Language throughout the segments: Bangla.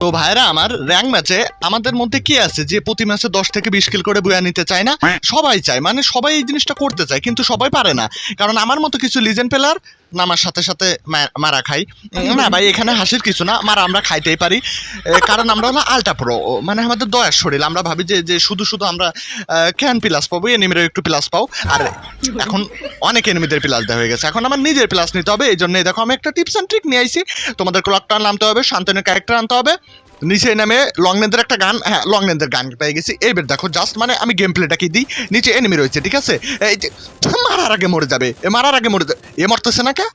তো ভাইরা আমার র্যাং ম্যাচে আমাদের মধ্যে কি আছে যে প্রতি ম্যাচে দশ থেকে বিশ কিল করে বুয়া নিতে চায় না? সবাই চায় মানে সবাই এই জিনিসটা করতে চায় কিন্তু সবাই পারে না। কারণ আমার মতো কিছু লিজেন্ড প্লেয়ার নামার সাথে সাথে মারা খাই। না ভাই, এখানে হাসির কিছু না, মারা আমরা খাইতেই পারি। কারণ আমরা হলো আলটা প্রো মানে আমাদের দয়ার শরীর। আমরা ভাবি যে যে শুধু শুধু আমরা ক্যান প্লাস পাবো এনিমিরও একটু প্লাস পাও। আর এখন অনেক এনিমিদের প্লাস দেওয়া হয়ে গেছে। এখন আমার নিজের প্লাস নিতে হবে এই জন্য দেখো আমি একটা টিপস অ্যান্ড ট্রিক নিয়ে আইছি। তোমাদের ক্লকটা নামতে হবে, শান্তনের ক্যারেক্টার আনতে হবে। নিচে নামে লং লেন্থের একটা গান হ্যাঁ লং লেন্থের গান পেয়ে গেছি। এইবার দেখো জাস্ট মানে আমি গেম প্লেটা কি দিই। নিচে এনিমি রয়েছে ঠিক আছে? এই যে মারার আগে মরে যাবে। এ মারার আগে মরে যাবে এ মরতেছে না কে?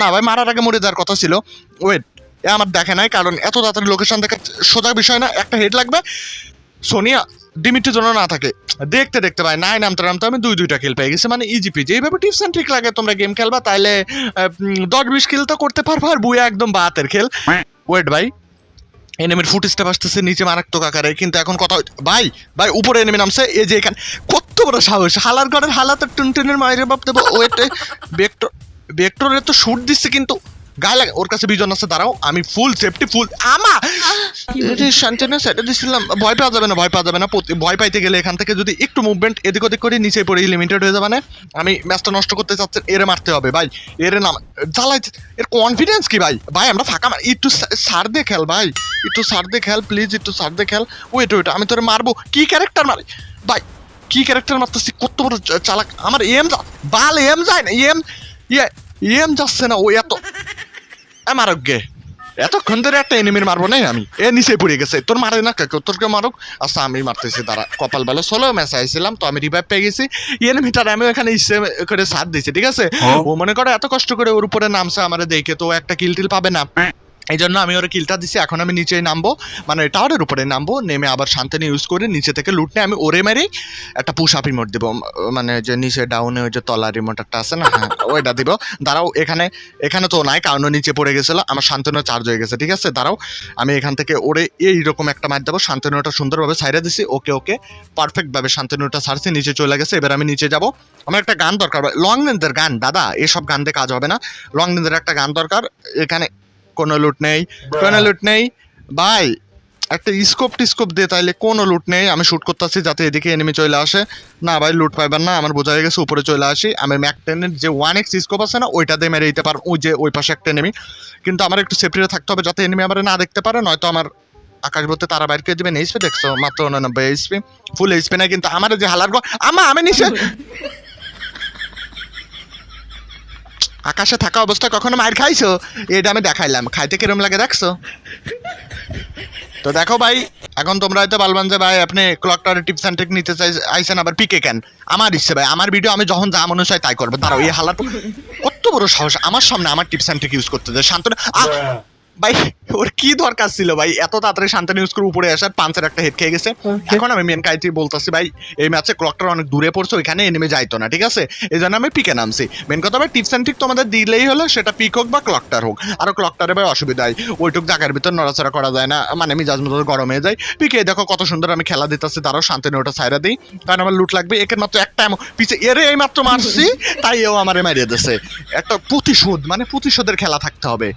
না ভাই মারার আগে মরে যাওয়ার কথা ছিল। ওয়েট এ আমার দেখে নাই কারণ এত তাড়াতাড়ি লোকেশন দেখা সোজা বিষয় না একটা হেড লাগবে। সোনিয়া ডিমিটের জন্য না থাকে। দেখতে দেখতে ভাই নাই নামতে নামতে আমি দুই দুইটা খেল পেয়ে গেছি। মানে ইজি পিজি এইভাবে টিপস অ্যান্ড ট্রিক লাগে তোমরা গেম খেলবা উম, দশ বিশ খেল তো করতে পারব আর বুয়া একদম বাতের খেল ওয়েট ভাই এনিমির ফুট স্টেপ আসতেছে নিচে মারাত্মক আকারে, কিন্তু এখন কথা ভাই ভাই, উপরে এনিমি নামছে, এই যে এখানে কত বড় সাহস। হালার ঘরের হালাতে টুনটুনের মায়ের বাপ দেবো ওয়েট বেক্টর বেক্টরের তো শুট দিচ্ছে, কিন্তু গায়ে লাগে ওর কাছে বিজন আছে দাঁড়াও আমি ফুল সেফটি ফুল আমা! শান্তিনা সেটা দিছিলাম ভয় পাওয়া যাবে না ভয় পাওয়া যাবে না ভয় পাইতে গেলে এখান থেকে যদি একটু মুভমেন্ট এদিক ওদিক করে নিচে পড়ে লিমিটেড হয়ে যাবে না। আমি ম্যাচটা নষ্ট করতে চাচ্ছি এরে মারতে হবে ভাই এরে নাম জ্বালাই এর কনফিডেন্স কি ভাই? ভাই আমরা ফাঁকা মার একটু সার দিয়ে খেল ভাই। একটু সার দিয়ে খেল প্লিজ একটু সার দিয়ে খেল। ওয়েট ওয়েট আমি তোরে মারবো। কি ক্যারেক্টার মারি? ভাই কি ক্যারেক্টার মারতেছি? কত বড় চালাক। আমার এম বাল এম যায় না এম ইয়ে এম যাচ্ছে না ও এত আমার গে এতক্ষণ ধরে একটা এনিমির মারবো নাই আমি। এ নিচে পড়ে গেছে। তোর মারে না কাকে তোরকে মারুক? আচ্ছা আমি মারতেছি দাঁড়া। কপাল বেলা ষোলো ম্যাচে আইছিলাম তো আমি রিভাইভ পেয়ে গেছি। এনিমিটার আমি এখানে ইচ্ছে করে সাথ দিয়েছি ঠিক আছে? ও মনে করে এত কষ্ট করে ওর উপরে নামছে আমার দেখে তো একটা কিল টিল পাবে না। এই জন্য আমি ওর কিলটা দিছি, এখন আমি নিচে নামবো। মানে টাওয়ারের উপরে নামবো, নেমে আবার শান্তিনি ইউজ করে নিচে থেকে লুট নিয়ে আমি ওরে মেরেই একটা পুশ আপ রিমোট দেবো মানে যে নিচে ডাউনে ওই যে তলার রিমোটারটা আছে না হ্যাঁ ওইটা দিব। দাঁড়াও, এখানে এখানে তো নাই, কারণ নিচে পড়ে গেছিল, আমার শান্তনু চার্জ হয়ে গেছে, ঠিক আছে? দাঁড়াও, আমি এখান থেকে ওরে এইরকম একটা মার দেবো, শান্তনুটা সুন্দরভাবে সাইডে দিছি, ওকে ওকে পারফেক্টভাবে শান্তনুটা সারছি নিচে চলে গেছে, এবার আমি নিচে যাব। আমার একটা গান দরকার, লং লেন্থের গান, দাদা, এসব গান দিয়ে কাজ হবে না। লং লেন্থের একটা গান দরকার, এখানে কোনো লুট নেই। কোনো লুট নেই। ভাই একটা স্কোপ টিস্কোপ দিয়ে তাইলে কোনো লুট নেই। আমি শুট করতেছি যাতে এদিকে এনিমি চলে আসে। না ভাই লুট পাইবেন না আমার বোঝা হয়ে গেছে উপরে চলে আসি। আমি ম্যাক টেনের যে ওয়ান এক্স স্কোপ আছে না ওইটা দিয়ে মেরে দিতে পারব ওই যে ওই পাশে একটা এনিমি কিন্তু আমার একটু সেফটিতে থাকতে হবে যাতে এনিমি আমার না দেখতে পারে নয়তো আমার আকাশ বলতে তারা বাইর করে দিবেন এইচপি দেখছ? মাত্র উনানব্বই এইচপি ফুল এইচপি না কিন্তু আমার যে হালার গো- আমা আমি নিচে আকাশে থাকা অবস্থায় কখনো মায়ের খাইছো? এটা আমি দেখাইলাম। খাইতে কিরম লাগে দেখছ? তো দেখো ভাই, এখন তোমরা হয়তো বলবেন যে ভাই, আপনি ক্লকটার টিপস অ্যান্ড ট্রিক নিতে চাই আইসেন আবার পিকে কেন? আমার ইচ্ছে ভাই, আমার ভিডিও আমি যখন যা মনে হয় তাই করব। দাঁড়াও, এই হালাত কত বড় সাহস। আমার সামনে আমার টিপস অ্যান্ড ট্রিক ইউজ করতে দেয় শান্ত! ভাই ওর কি দরকার ছিল ভাই? এত তাড়াতাড়ি শান্তনা করে উপরে আসার পাঁচের একটা হেড খেয়ে গেছে। এখন আমি মেন কাইটি বলতেছি ভাই এই ম্যাচে ক্লকটার অনেক দূরে পড়ছে ওইখানে এনিমে যাইতো না ঠিক আছে? এই জন্য আমি পিকে নামছি। মেন কথা ভাই টিপস অ্যান্ড ট্রিক তোমাদের দিলেই হলো সেটা পিক হোক বা ক্লকটার হোক। আর ক্লকটারে ভাই অসুবিধা হয় ওইটুক জায়গার ভিতর নড়াচড়া করা যায় না মানে মিজাজ মতো গরম হয়ে যায়। পিকে দেখো কত সুন্দর আমি খেলা দিতেছি তারও শান্তি ওটা সাইরা দিই। কারণ আমার লুট লাগবে একের মাত্র একটা এমন পিছে এরে এই মাত্র মারছি তাই এও আমারে মারিয়ে দিচ্ছে একটা প্রতিশোধ মানে প্রতিশোধের খেলা থাকতে হবে।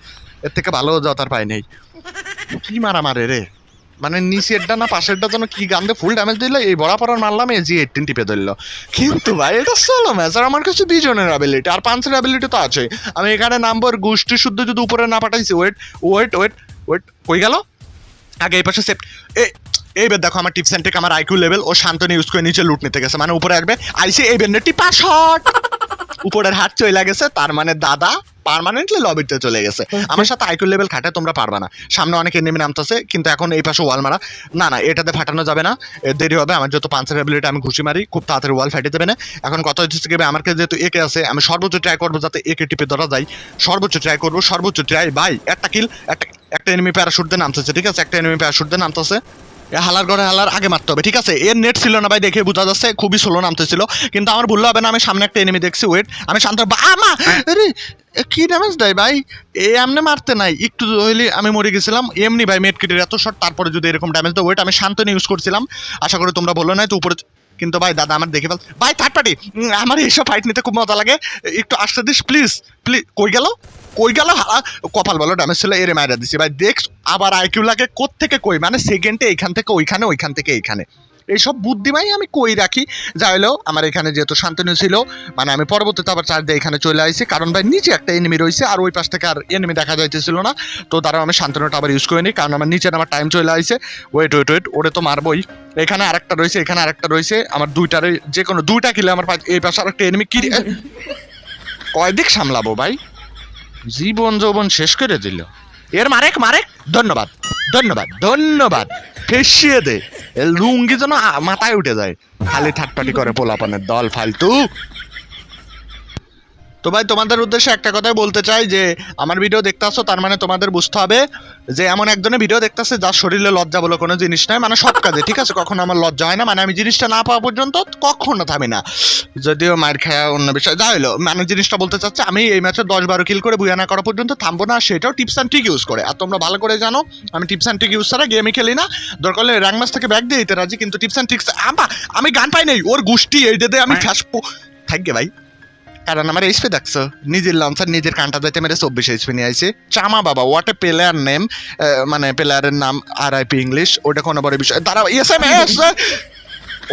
এর থেকে ভালো যাওয়া তার পাই নেই। কি মারা মারে রে? মানে নিচেরটা না পাশেরটা যেন কি গান দিয়ে ফুল ড্যামেজ দিল, এই বড়া পড়ার মারলাম এই জি এইটিন টিপে ধরলো। কিন্তু ভাই, এটা সোলো ম্যাচ আর আমার কাছে বিজনের অ্যাবিলিটি আর পাঁচের অ্যাবিলিটি তো আছে আমি এখানে নাম্বার গোষ্ঠী শুদ্ধ যদি উপরে না পাঠাইছি ওয়েট ওয়েট ওয়েট ওয়েট কই গেল? আগে এই পাশে সেফ এই এইবার দেখো আমার টিপস অ্যান্ড আমার আইকিউ লেভেল ও শান্তনি ইউজ করে নিচে লুট নিতে গেছে। মানে উপরে আসবে আইসি এই বেন্ডেরটি পাস হট উপরের হাত চলে গেছে তার মানে দাদা পার্মানেন্টলি লবিতে চলে গেছে। আমার সাথে আইকিউ লেভেল খাটে তোমরা পারবা না। সামনে অনেক এনিমি নামতেছে কিন্তু এখন এই পাশে ওয়াল মারা। না না এটাতে ফাটানো যাবে না। দেরি হবে আমার যেহেতু পাঁচের অ্যাবিলিটি আমি ঘুষি মারি খুব তাড়াতাড়ি ওয়াল ফাইটে দেবে না। এখন কথা হচ্ছে কি আমার কাছে যেহেতু একে আছে আমি সর্বোচ্চ ট্রাই করব যাতে একে টিপে ধরা যায়। সর্বোচ্চ ট্রাই করব সর্বোচ্চ ট্রাই ভাই একটা কিল একটা একটা এনিমি প্যারাশুট দিয়ে নামতেছে ঠিক আছে? একটা এনিমি প্যারাশুট দিয়ে নামতেছে। হালার ঘরে হালার আগে মারতে হবে, ঠিক আছে? এর নেট ছিল না ভাই, দেখে বোঝা যাচ্ছে, খুবই স্লো নামতেছিল। কিন্তু আমার ভুল হবে না, আমি সামনে একটা এনিমি দেখছি ওয়েট আমি শান্ত আমা কি ড্যামেজ দেয় ভাই? এ এমনি মারতে নাই, একটু হইলে আমি মরে গেছিলাম। এমনি ভাই মেট কিটের এত শর্ট তারপরে যদি এরকম ড্যামেজ দেয় ওয়েট আমি শান্তনি ইউজ করছিলাম। আশা করি তোমরা বলল নাই, তো উপরে কিন্তু ভাই, দাদা আমার দেখে ফেল ভাই থার্ড পার্টি আমার এইসব ফাইট নিতে খুব মজা লাগে। একটু আসতে দিস প্লিজ প্লিজ কই গেল? কই গেল হালা? কপাল বলো ড্যামেজ ছিল এরে মাইরা দিছি। ভাই দেখ আবার আইকিউ লাগে থেকে কই? মানে সেকেন্ডে এইখান থেকে ওইখানে ওইখান থেকে এইখানে এইসব বুদ্ধিমাই আমি কই রাখি? যা হলো আমার এখানে যেহেতু শান্তনু ছিল মানে আমি পরবর্তীতে আবার চার দিয়ে এখানে চলে আসি কারণ ভাই নিচে একটা এনিমি রয়েছে আর ওই পাশ থেকে আর এনিমি দেখা যাইতেছিল না। তো দ্বারা আমি শান্তনুটা আবার ইউজ করে নিই কারণ আমার নিচে আমার টাইম চলে আসছে ওয়েট ওয়েট ওয়েট ওরে তো মারবই। এখানে আরেকটা রয়েছে এখানে আরেকটা রয়েছে। আমার দুইটারে যে কোনো দুইটা কিলে আমার এই পাশে আরেকটা এনিমি কি এ, কয় দিক সামলাবো ভাই? জীবন যৌবন শেষ করে দিল। এর মারেক মারেক, ধন্যবাদ ধন্যবাদ ধন্যবাদ। ফেসিয়ে দে। লুঙ্গি যেন মাথায় উঠে যায়। খালি ঠাটপাটি করে পোলাপানের দল ফালতু। তো ভাই তোমাদের উদ্দেশ্যে একটা কথাই বলতে চাই যে আমার ভিডিও দেখতে আসো তার মানে তোমাদের বুঝতে হবে যে এমন একজনের ভিডিও দেখতেছে যার শরীরে লজ্জা বলে কোনো জিনিস নাই মানে সব কাজে ঠিক আছে? কখনো আমার লজ্জা হয় না মানে আমি জিনিসটা না পাওয়া পর্যন্ত কখনো থামি না। যদিও মায়ের খাওয়া অন্য বিষয় যা হলো মানে জিনিসটা বলতে চাচ্ছে আমি এই ম্যাচে দশ বারো কিল করে বুয়া না করা পর্যন্ত থামবো না সেটাও টিপস অ্যান্ড ট্রিক ইউজ করে। আর তোমরা ভালো করে জানো আমি টিপস অ্যান্ড ট্রিক ইউজ ছাড়া গেমই খেলি না। দরকার হলে র্যাঙ্ক ম্যাচ থেকে ব্যাগ দিয়ে দিতে রাজি কিন্তু টিপস অ্যান্ড ট্রিক্স আমা আমি গান পাই নাই ওর গোষ্ঠী এইটাতে আমি ফ্যাস থাকবে ভাই। কারণ আমার এইচপি দেখছ? নিজের লঞ্চার নিজের কান্টা যাইতে মেরে চব্বিশ এইচপি নিয়ে আইছে। চামা বাবা ওয়াট এ প্লেয়ার নেম মানে প্লেয়ারের নাম আর আইপি ইংলিশ ওটা কোনো বড় বিষয়। তারা এস এম এস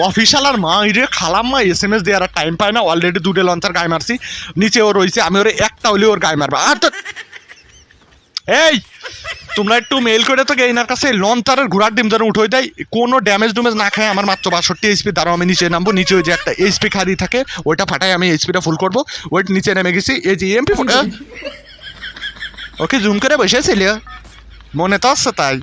অফিসিয়াল আর মা রে খালাম মা এস এম এস দিয়ে আর টাইম পায় না অলরেডি দুটো লঞ্চার গায়ে মারছি। নিচে ও রয়েছে আমি ওর একটা হলে ওর গায়ে মারবা। আর তো এই! তোমরা একটু মেল করে তো গেইনার কাছে লঞ্চারের ঘোড়ার ডিম যেন উঠে দেয়। কোনো ড্যামেজ ডুমেজ না খায় আমার মাত্র বাষট্টি এইচপি দ্বারা আমি নিচে নামবো নিচে ওই যে একটা এইচপি খাদি থাকে ওইটা ফাটাই আমি এইচপিটা ফুল করব। ওই নিচে নেমে গেছি এই যে এমপি ওকে জুম করে বসেছিল মনে তো আসছে তাই।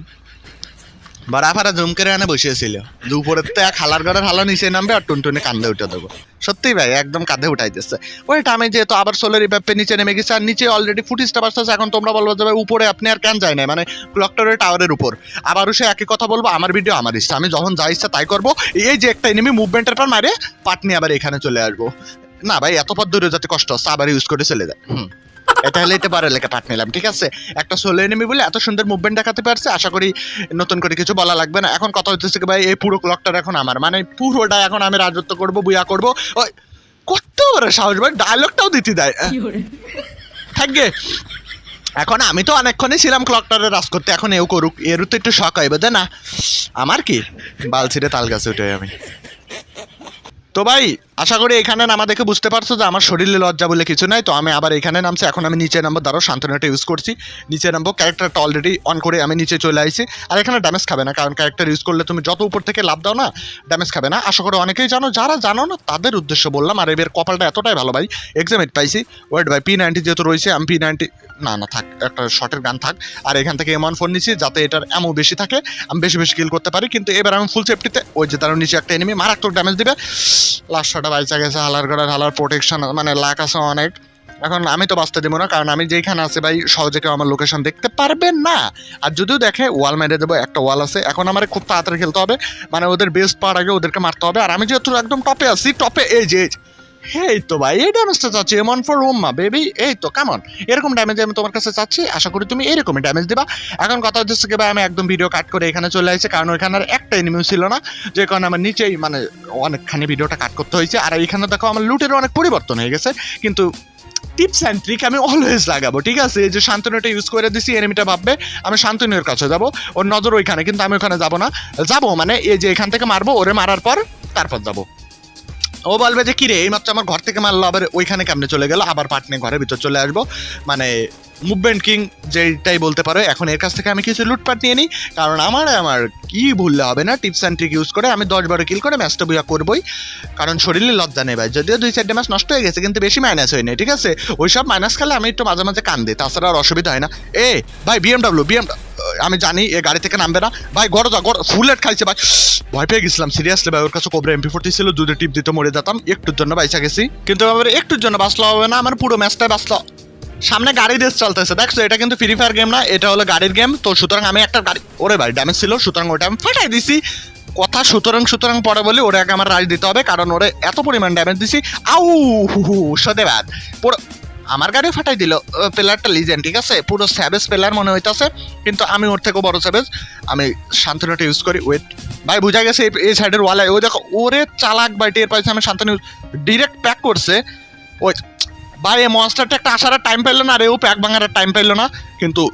বারাফারা জুম করে এনে বসেছিল দুপুরের তো এক হালার ঘরের হালা নিচে নামবে আর টুনটুনি কান্দে উঠে দেবো। সত্যি ভাই, একদম কাঁধে উঠাই উঠাইতেছে। ওইটা আমি যেহেতু আবার সোলার ব্যাপে নিচে নেমে গেছি, আর নিচে অলরেডি ফুটিসটা বাসতেছে এখন তোমরা বলব যে উপরে আপনি আর কেন যায় না মানে ক্লকটারের টাওয়ারের উপর। আবারও সে একই কথা বলব, আমার ভিডিও আমার ইচ্ছা। আমি যখন যা ইচ্ছা তাই করব। এই যে একটা এনিমি মুভমেন্টের পর মারে, পাট নিয়ে আবার এখানে চলে আসব। না ভাই, এত পথ দূরে যাতে কষ্ট হচ্ছে আবার ইউজ করে চলে যায়। হুম। এটা হলে এটা পারে লেখা পাঠ নিলাম ঠিক আছে? একটা সোলো এনিমি বলে এত সুন্দর মুভমেন্ট দেখাতে পারছে আশা করি নতুন করে কিছু বলা লাগবে না। এখন কথা হচ্ছে ভাই এই পুরো ক্লকটার এখন আমার মানে পুরোটা এখন আমি রাজত্ব করব বুয়া করব। ওই কত বড় সাহস ভাই ডায়লগটাও দিতে দেয়। থাকবে এখন আমি তো অনেকক্ষণই ছিলাম ক্লকটারে রাজ করতে এখন এও করুক এরও তো একটু শখ হইবে না? আমার কি? বালছিরে তাল গাছে উঠে আমি। তো ভাই আশা করি এখানে নামা দেখে বুঝতে পারছ যে আমার শরীরে লজ্জা বলে কিছু নাই। তো আমি আবার এখানে নামছি। এখন আমি নিচে নামবো। ধরো শান্তনাটা ইউজ করছি। নিচে নামবো। ক্যারেক্টারটা অলরেডি অন করে আমি নিচে চলে আসি আর এখানে ড্যামেজ খাবে না। কারণ ক্যারেক্টার ইউজ করলে তুমি যত উপর থেকে লাভ দাও না ড্যামেজ খাবে না। আশা করি অনেকেই জানো, যারা জানো না, তাদের উদ্দেশ্য বললাম। আর এবার কপালটা এতটাই ভালো ভাই এক্সামেট পাইছি। ওয়েট ভাই পি নাইনটি যেহেতু রয়েছে, আমি পি নাইনটি না না, থাক, একটা শর্টের গান থাক। আর এখান থেকে এমন ফোন নিচ্ছি যাতে এটার এমও বেশি থাকে। আমি বেশি বেশি কিল করতে পারি। কিন্তু এবার আমি ফুল সেফটিতে ওই যে তার নিচে একটা এনিমি মারাত্মক ড্যামেজ দেবে। লাস্ট শটা বাইচা গেছে, হালার করে হালার প্রোটেকশন মানে লাক আছে অনেক। এখন আমি তো বাঁচতে দেবো না, কারণ আমি যেইখানে আছে ভাই, সহজে কেউ আমার লোকেশন দেখতে পারবে না। আর যদিও দেখে ওয়াল মেরে দেবো, একটা ওয়াল আছে। এখন আমার খুব তাড়াতাড়ি খেলতে হবে। মানে ওদের বেস্ট পাওয়ার আগে ওদেরকে মারতে হবে। আর আমি যেহেতু একদম টপে আছি টপে এজ যে। এই তো ভাই, এই ড্যামেজটা চাচ্ছি এমন ফর রোমা বেবি এই তো কেমন এরকম ড্যামেজ আমি তোমার কাছে চাচ্ছি, আশা করি তুমি এরকমই ড্যামেজ দিবা। এখন কথা হচ্ছে কি ভাই, আমি একদম ভিডিও কাট করে এখানে চলে আসছি কারণ ওইখানে আর একটা এনিমিও ছিল না, যে কারণে আমার নিচেই মানে অনেকখানি ভিডিওটা কাট করতে হয়েছে। আর এইখানে দেখো, আমার লুটের অনেক পরিবর্তন হয়ে গেছে, কিন্তু টিপস অ্যান্ড ট্রিক আমি অলওয়েজ লাগাবো, ঠিক আছে? এই যে শান্তনুটা ইউজ করে দিছি এনিমিটা ভাববে, আমি শান্তনুর কাছে যাব, ওর নজর ওইখানে, কিন্তু আমি ওখানে যাব না। যাব মানে এই যে এখান থেকে মারবো, ওরে মারার পর তারপর যাব। ও বলবে যে, কিরে এই মাত্র আমার ঘর থেকে মারলো, আবার ওইখানে কেমনে চলে গেল? আবার পাট ঘরের ভিতর চলে আসব। মানে মুভমেন্ট কিং যেটাই বলতে পারো, এখন এর কাছ থেকে আমি কিছু লুটপাট নিয়ে নিই। কারণ আমার আমার কি ভুললে হবে না টিপস অ্যান্ড ট্রিক ইউজ করে আমি দশ বারো কিল করে ম্যাচটা বুয়া করবোই। কারণ শরীরে লজ্জা নেই ভাই। যদিও দুই চারটে ম্যাচ নষ্ট হয়ে গেছে, কিন্তু বেশি মাইনাস হয়নি ঠিক আছে? ওই সব মাইনাস খেলে আমি একটু মাঝে মাঝে কান দিই, তাছাড়া আর অসুবিধা হয় না। এ, ভাই বিএমডাব্লিউ বিএম আমি জানি, এ গাড়ি থেকে নামবে না। ভাই, গড় যা গড় ফুলেট খাইছে, ভাই। ভয় পেয়ে গেছিলাম সিরিয়াসলি ভাই, ওর কাছে কোবরা এমপি ফোর্টি ছিল দুটো টিপ দিতে মরে যেতাম। একটুর জন্য বাইসা গেছি। কিন্তু আমার একটুর জন্য বাঁচলো হবে না, আমার পুরো ম্যাচটা বাঁচলো। সামনে গাড়ি রেস চলতেছে, দেখছ, এটা কিন্তু ফ্রি ফায়ার গেম না, এটা হলো গাড়ির গেম তো সুতরাং আমি একটা গাড়ি, ওরে ভাই ড্যামেজ ছিল, সুতরাং ওটা আমি ফাটাই দিছি। কথা সুতরাং সুতরাং পরে বলি, ওরে আগে আমার রাজ দিতে হবে, কারণ ওরে এত পরিমাণ ড্যামেজ দিছি। আউ, হু সদেবাদ পুরো আমার গাড়ি ফাটাই দিল। প্লেয়ারটা লিজেন্ড ঠিক আছে? পুরো স্যাভেজ প্লেয়ার মনে হইতাছে। কিন্তু আমি ওর থেকেও বড় স্যাভেজ আমি শান্তনুটা ইউজ করি। ওয়েট ভাই বুঝা গেছে এই- সাইডের ওয়ালে ওই দেখো, ওরে চালাক বাই টের পাইছে আমি শান্তনু ডিরেক্ট প্যাক করছে। ওই, ভাই, এই মনস্টারটা একটা আসার টাইম পাইলো না। আর এও প্যাক ভাঙার টাইম পাইলো না। কিন্তু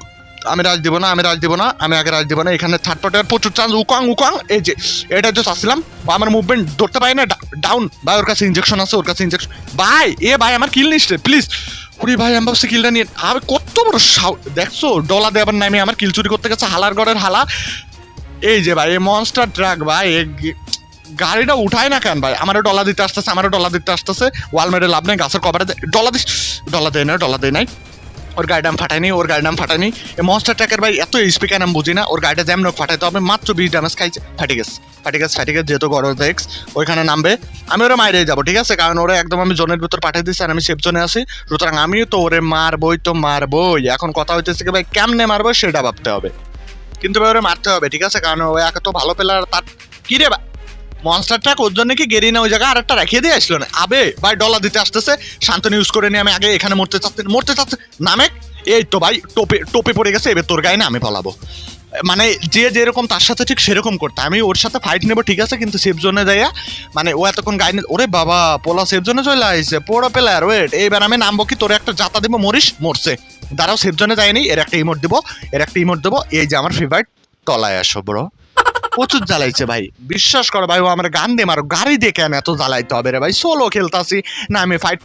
আমি রাজ দিব না, আমি রাজ দিব না, আমি আগে রাজ দিব না। এখানে থার্ড পার্টির প্রচুর চান্স উকাং উকাং, এই যে, এটা যে চাচ্ছিলাম আমার মুভমেন্ট ধরতে পারি না। ডাউন ভাই, ওর কাছে ইঞ্জেকশন আছে, ওর কাছে ইঞ্জেকশন ভাই, এ ভাই, আমার কিল নিচ্ছে প্লিজ উরি ভাই, আমি ভাবছি কিলটা নিয়ে আমি কত বড় দেখছ? ডলা দেবার নামে আমার কিল চুরি করতে গেছে, হালার গড়ের হালা। এই যে ভাই, এই মনস্টার ট্রাক ভাই গাড়িটা উঠায় না কেন ভাই? আমারও ডলা দিতে আসতেছে, আমারও ডলা দিতে আসতেছে। ওয়াল মেরে লাভ নেই, গাছের কভারে ডলা দিস ডলা দেয় না, ডলা দেয় নাই। ওর গাড়িটা আমি ফাটাইনি ওর গাড়িটা আমি ফাটাইনি এই মনস্টার ট্র্যাকের ভাই, এত স্পিকার আমি বুঝি না, ওর গাড়িটা যেমন হোক ফাটাইতে হবে মাত্র বিশ ড্যামেজ খাইছে। ফাটে গেছে ফাটে গেছে ফাটে গেছে যেহেতু গরজ দেখস ওইখানে নামবে। আমি ওরা মাইরে যাব, ঠিক আছে? কারণ ওরা একদম আমি জোনের ভিতর পাঠিয়ে দিচ্ছি আর আমি সেফ জোনে আছি। সুতরাং আমিও তো ওরে মারবই তো মারবই। এখন কথা হইতেছে কি ভাই, কেমনে মারবো সেটা ভাবতে হবে। কিন্তু ভাই, ওরে মারতে হবে, ঠিক আছে? কারণ ও একে তো ভালো প্লেয়ার তার কি রে ভাই? মনস্টার ট্রাক ওর জন্য কি গেরি না ওই জায়গায় আরেকটা রেখে দিয়ে আসলো না? আবে, ভাই ডলার দিতে আসতেছে। শান্তনু ইউজ করে নিয়ে আমি আগে, এখানে মরতে চাচ্ছি মরতে চাচ্ছি। নামে? এই তো ভাই, টোপে টোপে পড়ে গেছে, এবার তোর গায়ে না আমি পালাবো মানে যে যেরকম তার সাথে ঠিক সেরকম করতে, আমি ওর সাথে ফাইট নেব, ঠিক আছে, কিন্তু সেফ জোনে যাইয়া মানে ও এতক্ষণ গায়ে নিয়ে- ওরে বাবা, পোলা সেফ জোনে চলে আসছে পোড়ো প্লেয়ার ওয়েট এইবার আমি নামবো কি, তোর একটা জাতা দিব, মরিস, মরছে। দাঁড়াও সেফ জোনে যায়নি এর একটা ইমোট দেবো, এর একটা ইমোট দেবো, এই যে আমার ফেভারিট তলায় আসো ব্রো প্রচুর জ্বালাইছে ভাই। বিশ্বাস করো ভাই, ও আমার গান দিয়ে মারো। গাড়ি দিয়ে কেন এত জ্বালাইতে হবে রে ভাই? সোলো খেলতাছি। না, আমি ফাইট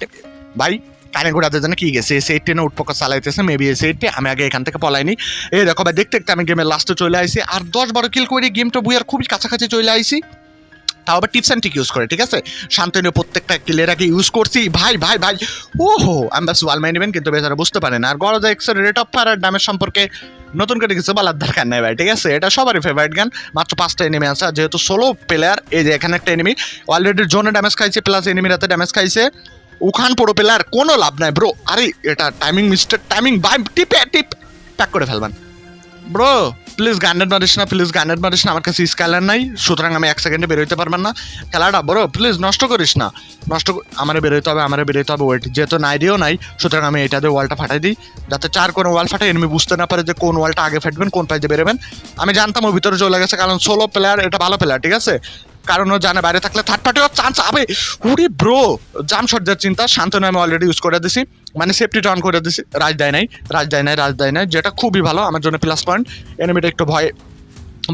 ভাই, কানে ঘোরাতে জানে কি গেছে? এসে এইট টেনে উঠপকা চালাইতেছে মেবি এসে এইটে আমি আগে এখান থেকে পলাইনি। এই দেখো ভাই, দেখতে দেখতে আমি গেমের লাস্টে চলে আইছি। আর দশ বারো কিল করে গেমটা বুয়ার খুবই কাছাকাছি চলে আইছি। তাও আবার টিপস অ্যান্ড ট্রিক ইউজ করে, ঠিক আছে? শান্তনীয় প্রত্যেকটা কিলের আগে ইউজ করছি। ভাই ভাই ভাই, ওহো! আমি বাস ওয়াল মাই কিন্তু বেচারা বুঝতে পারে না। আর গরজা এক্সের রেট অফ ফায়ার দামের সম্পর্কে নতুন করে কিছু বলার দরকার নেই ভাই, ঠিক আছে? এটা সবারই ফেভারিট গান। মাত্র পাঁচটা এনিমি আছে, আর যেহেতু সোলো প্লেয়ার এই যে এখানে একটা এনিমি অলরেডি জোনে ড্যামেজ খাইছে প্লাস এনিমির হাতে ড্যামেজ খাইছে। উখান পোড়ো প্লেয়ার কোনো লাভ নাই ব্রো আরে, এটা টাইমিং মিস্টার টাইমিং বাই টিপে, টিপ প্যাক করে ফেলবেন। ব্রো প্লিজ গানের মারিস না, প্লিজ গানের মারিস না, আমার কাছে স্কাইলার নাই, সুতরাং আমি এক সেকেন্ডে বেরোইতে পারবেন না। খেলাটা, বড়, প্লিজ নষ্ট করিস না। নষ্ট আমার বেরোতে হবে, আমার বেরোতে হবে, ওয়েট, যেহেতু নাইডিও নাই, সুতরাং আমি এটা দিয়ে ওয়ালটা ফাটাই দিই, যাতে চার কোনো ওয়াল ফাটাই এমনি বুঝতে না পারে যে কোন ওয়ালটা আগে ফাটবেন, কোন পাইতে বেরোবেন। আমি জানতাম ওর ভিতরে চলে গেছে, কারণ সোলো প্লেয়ার এটা ভালো প্লেয়ার ঠিক আছে? কারণ ও জানে, বাইরে থাকলে থার্ড পার্টি চান্স হবে উরি ব্রো জাম সর্জার চিন্তা, শান্তনু আমি অলরেডি ইউজ করে দিছি। মানে সেফটি অন করে দিছি। রাজ দেয় নাই, রাজ দেয় নাই, রাজ দেয় নাই, যেটা খুবই ভালো, আমার জন্য প্লাস পয়েন্ট এনিমিটা একটু ভয়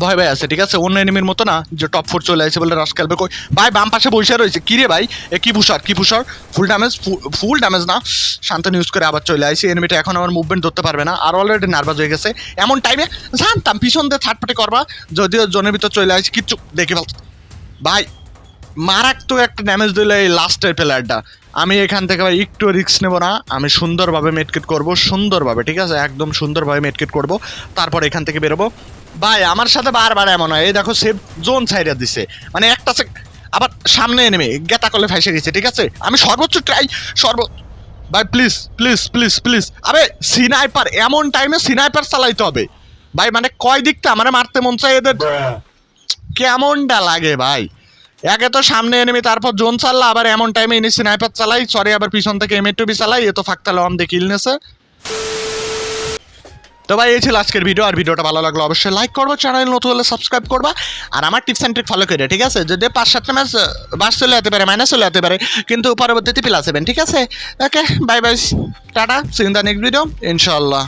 ভয় ভয় আছে, ঠিক আছে? অন্য এনিমির মতো না, যে টপ ফোর চলে আসে বলে রাশ খেলবে কই? ভাই, বাম পাশে বসে রয়েছে। কি রে ভাই? এ কি ভুষার কি ভুষার? ফুল ড্যামেজ ফুল ড্যামেজ না। শান্তনু ইউজ করে আবার চলে আসি। এনিমিটা এখন আমার মুভমেন্ট ধরতে পারবে না। আর অলরেডি নার্ভাস হয়ে গেছে। এমন টাইমে জানতাম, পিছন দিয়ে থার্ড পার্টি করবা, যদিও জনের ভিতর চলে আসি, কিচ্ছু, দেখে ফেল ভাই, মারাত্মক একটা ড্যামেজ দিল এই লাস্টের প্লেয়ারটা আমি এখান থেকে ভাই একটু রিস্ক নেব না, আমি সুন্দরভাবে মেটকিট করব, সুন্দরভাবে, ঠিক আছে? একদম সুন্দরভাবে মেটকিট করব, তারপর এখান থেকে বেরোবো। ভাই, আমার সাথে বারবার এমন হয়, এই দেখো সেফ জোন সাইডে দিছে। মানে একটা আবার সামনে নেমে গেতা করলে ফাইসে গেছে, ঠিক আছে? আমি সর্বোচ্চ ট্রাই সর্ব ভাই প্লিজ প্লিজ প্লিজ প্লিজ আরে সিনাইপার এমন টাইমে সিনাইপার চালাইতে হবে। ভাই মানে কয় দিকটা আমার মারতে মন চাই এদের? কেমনটা লাগে ভাই? একে তো সামনে এনেমি তারপর জোন চাললা, আবার এমন টাইমে এনে স্নাইপার চালাই সরি আবার পিছন থেকে এম টুবি চালাই, এ তো ফাঁকতা লম দিয়ে কিল নেছে। তো ভাই, এই ছিল আজকের ভিডিও আর ভিডিওটা ভালো লাগল অবশ্যই লাইক করব চ্যানেল নতুন হলে সাবস্ক্রাইব করবা, আর আমার টিপস অ্যান্ড ট্রিক ফলো করে, ঠিক আছে? যদি পাঁচ সাতটা ম্যাচ বাস চলে যেতে পারে মাইনাস চলে যেতে পারে, কিন্তু পরবর্তীতে প্লাস হবেন ঠিক আছে? Okay bye bye tata seen the next video ইনশাল্লাহ